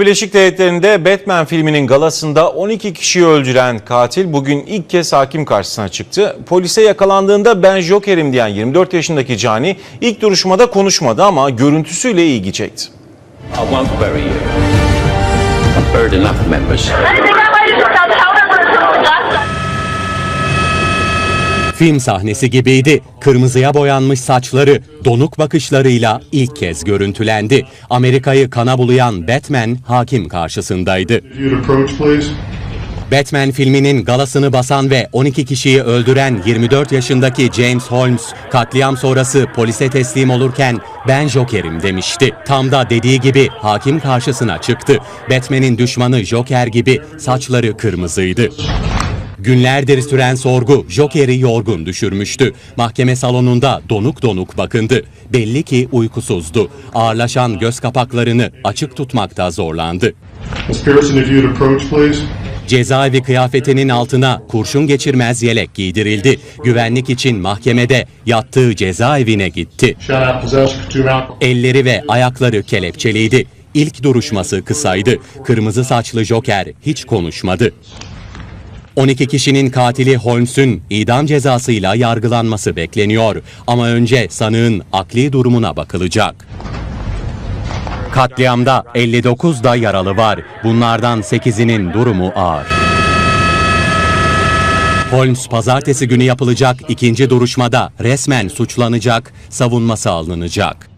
Birleşik Devletleri'nde Batman filminin galasında 12 kişiyi öldüren katil bugün ilk kez hakim karşısına çıktı. Polise yakalandığında ben Joker'im diyen 24 yaşındaki Cani ilk duruşmada konuşmadı ama görüntüsüyle ilgi çekti. I won't bury you. I've buried enough members. Film sahnesi gibiydi. Kırmızıya boyanmış saçları, donuk bakışlarıyla ilk kez görüntülendi. Amerika'yı kana bulayan Batman hakim karşısındaydı. Batman filminin galasını basan ve 12 kişiyi öldüren 24 yaşındaki James Holmes katliam sonrası polise teslim olurken ben Joker'im demişti. Tam da dediği gibi hakim karşısına çıktı. Batman'in düşmanı Joker gibi saçları kırmızıydı. Günlerdir süren sorgu Joker'i yorgun düşürmüştü. Mahkeme salonunda donuk donuk bakındı. Belli ki uykusuzdu. Ağırlaşan göz kapaklarını açık tutmakta zorlandı. Cezaevi kıyafetinin altına kurşun geçirmez yelek giydirildi. Güvenlik için mahkemede yattığı cezaevine gitti. Elleri ve ayakları kelepçeliydi. İlk duruşması kısaydı. Kırmızı saçlı Joker hiç konuşmadı. 12 kişinin katili Holmes'un idam cezasıyla yargılanması bekleniyor. Ama önce sanığın akli durumuna bakılacak. Katliamda 59 da yaralı var. Bunlardan 8'inin durumu ağır. Holmes pazartesi günü yapılacak ikinci duruşmada resmen suçlanacak, savunması alınacak.